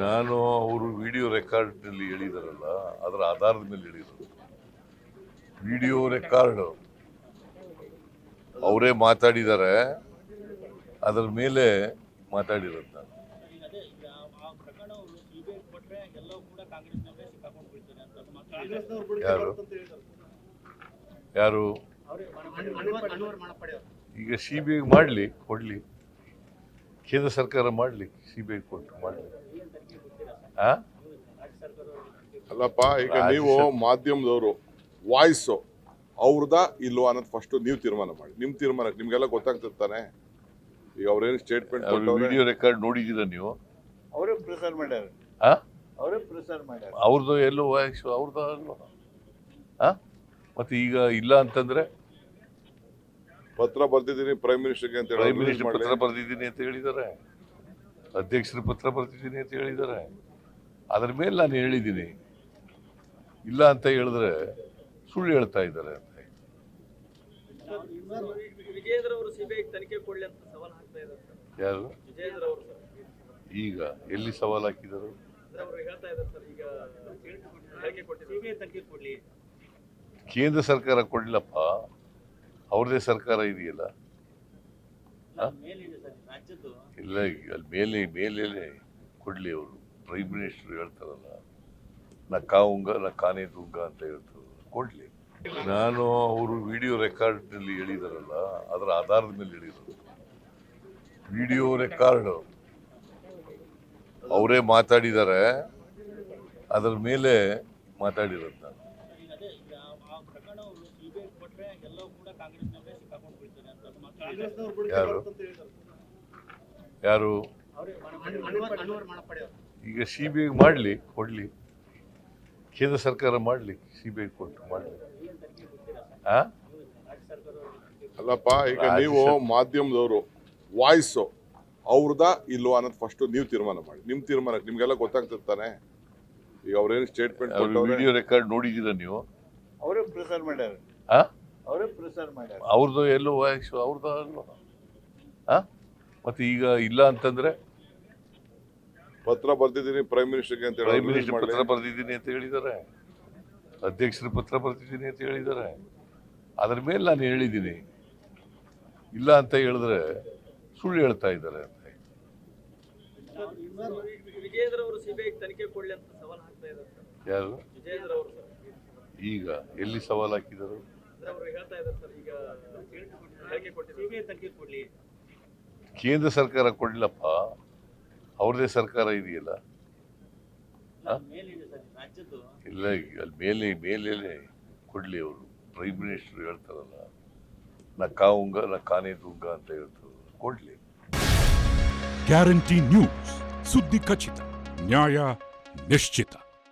ನಾನು ಅವರು ವಿಡಿಯೋ ರೆಕಾರ್ಡ್ನಲ್ಲಿ ಹೇಳಿದಾರಲ್ಲ, ಅದರ ಆಧಾರದ ಮೇಲೆ ಹೇಳಿದರು. Video record. ಅವರೇ ಮಾತಾಡಿದ್ದಾರೆ ಅದರ ಮೇಲೆ ಮಾತಾಡಿರೋದು ನಾನು. ಯಾರು? ಯಾರು? ಈಗ ಸಿ ಬಿ ಐ ಮಾಡಲಿ, ಕೊಡಲಿ. ಕೇಂದ್ರ ಸರ್ಕಾರ ಮಾಡಲಿ, ಸಿ ಬಿ ಐ ಕೊಟ್ಟು ಮಾಡಲಿ. ಅಲ್ಲಪ್ಪ ಈಗ ನೀವು ಮಾಧ್ಯಮದವರು ವಾಯ್ಸ್ ಅವ್ರದ ಇಲ್ವಾ ಅನ್ನೋದು ಫಸ್ಟ್ ನೀವು ತೀರ್ಮಾನ ಮಾಡಿ. ನಿಮ್ ತೀರ್ಮಾನ ನಿಮ್ಗೆಲ್ಲ ಗೊತ್ತಾಗ್ತಿರ್ತಾನೆ ಈಗ ಅವ್ರೇನು ಸ್ಟೇಟ್ಮೆಂಟ್ ವಿಡಿಯೋ ರೆಕಾರ್ಡ್ ನೋಡಿದ್ದೀರಾ ನೀವು? ಅವರೇ ಪ್ರಿಫರ್ ಮಾಡ್ಯಾರ. ಆ? ಅವರೇ ಪ್ರಿಫರ್ ಮಾಡ್ಯಾರ. ಅವ್ರದ್ದು ಎಲ್ಲೋ ವಾಯ್ಸ್ ಅವ್ರದ್ದು ಅಲ್ವಾ? ಮತ್ತೆ ಈಗ ಇಲ್ಲ ಅಂತಂದ್ರೆ? ಪತ್ರ ಬರ್ದಿದ್ದೀನಿ ಪ್ರೈಮ್ ಮಿನಿಸ್ಟರ್ಗೆ ಅಂತ ಹೇಳಿ ಪ್ರೈಮ್ release ಮಿನಿಸ್ಟರ್ ಪತ್ರ ಬರ್ದಿದ್ದೀನಿ ಅಂತ ಹೇಳಿದ್ದಾರೆ ಅಧ್ಯಕ್ಷರು ಪತ್ರ ಬರ್ದಿದ್ದೀನಿ ಅಂತ ಹೇಳಿದ್ದಾರೆ ಅದ್ರ ಮೇಲೆ ನಾನು ಹೇಳಿದ್ದೀನಿ. ಇಲ್ಲ ಅಂತ ಹೇಳಿದ್ರೆ ಸುಳ್ಳು ಹೇಳ್ತಾ ಇದ್ದಾರೆ ಅಂತ ವಿಜಯೇಂದ್ರ ಅವರು ಸಿಬಿಐ ತನಿಖೆ ಕೊಡ್ಲಿ ಅಂತ ಸವಾಲ್ ಹಾಕ್ತಾ ಯಾರು? ವಿಜಯೇಂದ್ರ ಅವರು ಸರ್. ಈಗ ಎಲ್ಲಿ ಸವಾಲು ಹಾಕಿದರು? ಅವರು ಹೇಳ್ತಾ ಇದ್ದಾರೆ ಸರ್ ಈಗ ಹೇಳಿಕೆ ಕೊಟ್ಟಿದ್ದಾರೆ ಸಿಬಿಐ ತನಿಖೆ ಕೊಡ್ಲಿ. ಕೇಂದ್ರ ಸರ್ಕಾರ ಕೊಡ್ಲಪ್ಪ. ಅವ್ರದೇ ಸರ್ಕಾರ ಇದೆಯಲ್ಲ? ಆ? ಸರ್ ರಾಜ್ಯದ್ದು. ಇಲ್ಲ ಈಗ ಅಲ್ಲಿ ಮೇಲೆ ಮೇಲೆ ಕೊಡ್ಲಿ ಅವರು. ಪ್ರೈಮ್ ಮಿನಿಸ್ಟರ್ ಹೇಳ್ತಾರಲ್ಲ, ನಾ ಕಾವುಂಗ ನಾ ಕಾನೇ ದುಂಗ ಅಂತ ಹೇಳ್ತಾರಲ್ಲ, ಕೊಡ್ಲಿ. ನಾನು ಅವರು ವಿಡಿಯೋ ರೆಕಾರ್ಡ್ನಲ್ಲಿ ಹೇಳಿದಾರಲ್ಲ, ಅದರ ಆಧಾರದ ಮೇಲೆ ಹೇಳಿರೋದು. ವಿಡಿಯೋ ರೆಕಾರ್ಡ್ ಅವರೇ ಮಾತಾಡಿದ್ದಾರೆ ಅದರ ಮೇಲೆ ಮಾತಾಡಿರೋದು ನಾನು. ಯಾರು? ಯಾರು? ಈಗ ಸಿ ಬಿ ಐ ಮಾಡಲಿ ಕೊಡಲಿ. ಕೇಂದ್ರ ಸರ್ಕಾರ ಮಾಡಲಿ ಸಿ ಬಿ ಐ ಕೊಟ್ಟು ಮಾಡಲಿ. ಹಾಂ ಅಲ್ಲಪ್ಪ ಈಗ ನೀವು ಮಾಧ್ಯಮದವರು ವಾಯ್ಸ್ ಅವ್ರದಾ ಇಲ್ವಾ ಅನ್ನೋದು ಫಸ್ಟ್ ನೀವು ತೀರ್ಮಾನ ಮಾಡಿ. ನಿಮ್ಮ ತೀರ್ಮಾನ ನಿಮ್ಗೆಲ್ಲ ಗೊತ್ತಾಗ್ತಿರ್ತಾನೆ ಈಗ ಅವ್ರೇನು ಸ್ಟೇಟ್ಮೆಂಟ್ ಅವ್ರ ವಿಡಿಯೋ ರೆಕಾರ್ಡ್ ನೋಡಿದ್ದೀರಾ ನೀವು? ಅವರೇ ಪ್ರಿಸರ್ ಮಾಡ್ಯಾರ. ಹಾಂ ಅವರೇ ಪ್ರಿಸರ್ ಮಾಡ್ಯಾರ. ಅವ್ರದ್ದು ಎಲ್ಲೋ ವಾಯ್ಸು ಅವ್ರದ್ದು ಅಲ್ವಾ? ಆ? ಮತ್ತೆ ಈಗ ಇಲ್ಲ ಅಂತಂದ್ರೆ? ಪತ್ರ ಬರ್ತಿದ್ದೀನಿ ಪ್ರೈಮ್ ಮಿನಿಸ್ಟರ್ಗೆ ಅಂತ ಹೇಳಿ ಪ್ರೈಮ್ ಮಿನಿಸ್ಟರ್ ಪತ್ರ ಬರೆದಿದ್ದೀನಿ ಅಂತ ಹೇಳಿದ್ದಾರೆ. ಅಧ್ಯಕ್ಷರ ಪತ್ರ ಬರೆದಿದ್ದೀನಿ ಅಂತ ಹೇಳಿದ್ದಾರೆ. ಅದ್ರ ಮೇಲೆ ನಾನು ಹೇಳಿದ್ದೀನಿ. ಇಲ್ಲ ಅಂತ ಹೇಳಿದ್ರೆ ಸುಳ್ಳು ಹೇಳ್ತಾ ಇದ್ದಾರೆ ಅಂತ ವಿಜಯೇಂದ್ರ ಅವರು ಸಿಬಿಐ ತನಿಖೆ ಕೊಡ್ಲಿ ಅಂತ ಸವಾಲ್ ಹಾಕ್ತಾ ಸರ್. ಯಾರು? ವಿಜಯೇಂದ್ರ ಅವರು ಸರ್. ಈಗ ಎಲ್ಲಿ ಸವಾಲು ಹಾಕಿದರು? ಅವರು ಹೇಳ್ತಾ ಇದ್ದಾರೆ ಸರ್ ಈಗ ಹೇಳಿಕೆ ಕೊಟ್ಟಿದ್ದಾರೆ. ಸಿಬಿಐ ತನಿಖೆ ಕೊಡ್ಲಿ. ಕೇಂದ್ರ ಸರ್ಕಾರ ಕೊಡ್ಲಪ್ಪ ಅವ್ರದೇ ಸರ್ಕಾರ ಇದೆಯಲ್ಲ? ಇಲ್ಲ ಈಗ ಅಲ್ಲಿ ಮೇಲೆ ಮೇಲೆ ಕೊಡ್ಲಿ ಅವರು. ಪ್ರೈಮ್ ಮಿನಿಸ್ಟರ್ ಹೇಳ್ತಾರಲ್ಲ ನಾ ಉಂಗ ನಾ ಕಾನೇ ದುಂಗ ಅಂತ ಹೇಳ್ತಾರೆ ಕೊಡ್ಲಿ. ಗ್ಯಾರಂಟಿ ನ್ಯೂಸ್ ಸುದ್ದಿ ಖಚಿತ ನ್ಯಾಯ ನಿಶ್ಚಿತ.